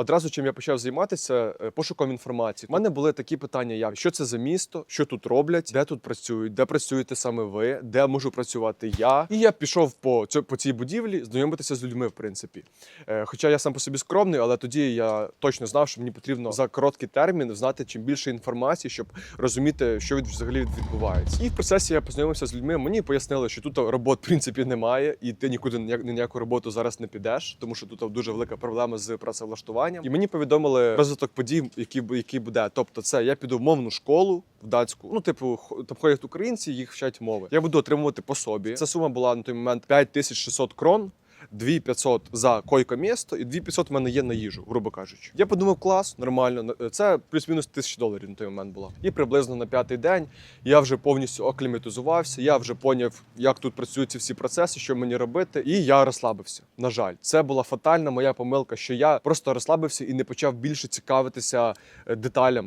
Одразу чим я почав займатися е, пошуком інформації. У мене були такі питання: як що це за місто, що тут роблять, де тут працюють, де працюєте саме ви, де можу працювати я. І я пішов по цьо- по цій будівлі знайомитися з людьми, в принципі. Е, Хоча я сам по собі скромний, але тоді я точно знав, що мені потрібно за короткий термін знати чим більше інформації, щоб розуміти, що від взагалі відбувається. І в процесі я познайомився з людьми. Мені пояснили, що тут робот в принципі немає, і ти нікуди на яку роботу зараз не підеш, тому що тут дуже велика проблема з працевлаштуванням. І мені повідомили розвиток подій, який, який буде. Тобто, це я піду в мовну школу в датську. Ну, типу, там ходять українці, їх вчать мови. Я буду отримувати по собі. Ця сума була на той момент 5600 крон. 2500 за койко-місто і 2500 в мене є на їжу, грубо кажучи. Я подумав, клас, нормально. Це плюс-мінус тисяча доларів на той момент було. І приблизно на п'ятий день я вже повністю акліматизувався. Я вже поняв, як тут працюють ці всі процеси, що мені робити. І я розслабився. На жаль, це була фатальна моя помилка, що я просто розслабився і не почав більше цікавитися е, деталями.